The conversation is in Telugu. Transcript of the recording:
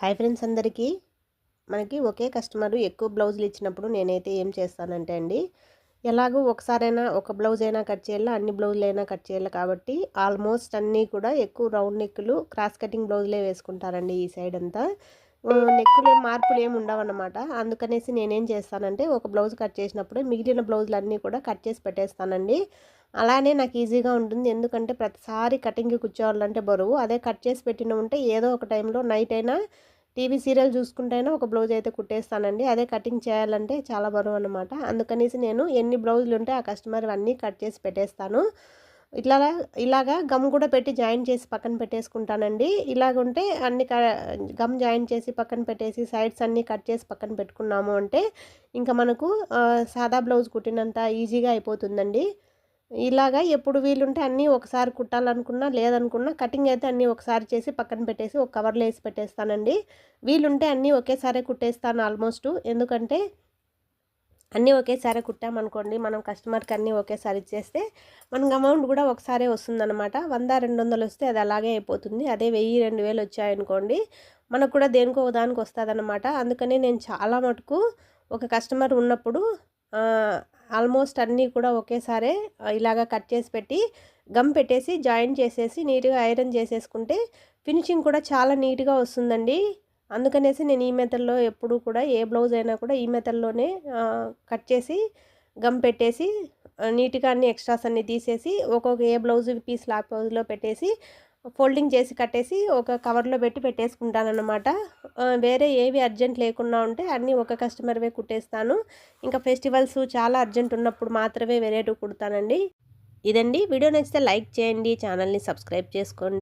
హాయ్ ఫ్రెండ్స్ అందరికీ. మనకి ఒకే కస్టమర్ ఎక్కువ బ్లౌజులు ఇచ్చినప్పుడు నేనైతే ఏం చేస్తానంటే అండి ఎలాగో ఒకసారైనా ఒక బ్లౌజ్ అయినా కట్ చేయాలా అన్ని బ్లౌజులు అయినా కట్ చేయాలి కాబట్టి ఆల్మోస్ట్ అన్నీ కూడా ఎక్కువ రౌండ్ నెక్కులు క్రాస్ కటింగ్ బ్లౌజులే వేసుకుంటారండి ఈ సైడ్ అంతా. నెక్కులు మార్పులు ఏమి ఉండవన్నమాట. అందుకనేసి నేనేం చేస్తానంటే ఒక బ్లౌజ్ కట్ చేసినప్పుడు మిగిలిన బ్లౌజులు అన్నీ కూడా కట్ చేసి పెట్టేస్తానండి. అలానే నాకు ఈజీగా ఉంటుంది. ఎందుకంటే ప్రతిసారి కటింగ్కి కూర్చోవాలంటే బరువు. అదే కట్ చేసి పెట్టిన ఉంటే ఏదో ఒక టైంలో నైట్ అయినా టీవీ సీరియల్ చూసుకుంటైనా ఒక బ్లౌజ్ అయితే కుట్టేస్తానండి. అదే కటింగ్ చేయాలంటే చాలా బరువు అనమాట అందుకనేసి నేను ఎన్ని బ్లౌజులు ఉంటే ఆ కస్టమర్ అన్నీ కట్ చేసి పెట్టేస్తాను. ఇట్లా ఇలాగా గమ్ కూడా పెట్టి జాయిన్ చేసి పక్కన పెట్టేసుకుంటానండి. ఇలాగ ఉంటే అన్ని గమ్ జాయిన్ చేసి పక్కన పెట్టేసి సైడ్స్ అన్నీ కట్ చేసి పక్కన పెట్టుకున్నాము అంటే ఇంకా మనకు సాదా బ్లౌజ్ కుట్టినంత ఈజీగా అయిపోతుందండి. ఇలాగా ఎప్పుడు వీలుంటే అన్నీ ఒకసారి కుట్టాలనుకున్నా లేదనుకున్నా కటింగ్ అయితే అన్నీ ఒకసారి చేసి పక్కన పెట్టేసి ఒక కవర్లో వేసి పెట్టేస్తానండి. వీలుంటే అన్నీ ఒకేసారి కుట్టేస్తాను ఆల్మోస్ట్. ఎందుకంటే అన్నీ ఒకేసారి కుట్టామనుకోండి మనం కస్టమర్కి అన్నీ ఒకేసారి ఇచ్చేస్తే మనకు అమౌంట్ కూడా ఒకసారి వస్తుందన్నమాట. వంద రెండు వందలు వస్తే అది అలాగే అయిపోతుంది. అదే వెయ్యి రెండు వేలు వచ్చాయనుకోండి మనకు కూడా దేనికో దానికి వస్తుంది అందుకని నేను చాలా మటుకు ఒక కస్టమర్ ఉన్నప్పుడు ఆల్మోస్ట్ అన్నీ కూడా ఒకేసారి ఇలాగ కట్ చేసి పెట్టి గమ్ పెట్టేసి జాయిన్ చేసేసి నీట్గా ఐరన్ చేసేసుకుంటే ఫినిషింగ్ కూడా చాలా నీట్గా వస్తుందండి. అందుకనేసి నేను ఈ మెథడ్లో ఎప్పుడు కూడా ఏ బ్లౌజ్ అయినా కూడా ఈ మెథడ్లోనే కట్ చేసి గమ్ పెట్టేసి నీట్గా అన్ని ఎక్స్ట్రాస్ అన్నీ తీసేసి ఒక్కొక్క ఏ బ్లౌజ్ పీస్ లా బ్లౌజ్లో పెట్టేసి ఫోల్డింగ్ చేసి కట్టేసి ఒక కవర్లో పెట్టి పెట్టేసుకుంటానమాట వేరే ఏవి అర్జెంట్ లేకుండా ఉంటే అన్నీ ఒక కస్టమర్వే కుట్టేస్తాను. ఇంకా ఫెస్టివల్స్ చాలా అర్జెంట్ ఉన్నప్పుడు మాత్రమే వేరేటివి కుడతానండి. ఇదండి. వీడియో నచ్చితే లైక్ చేయండి ఛానల్ని సబ్స్క్రైబ్ చేసుకోండి.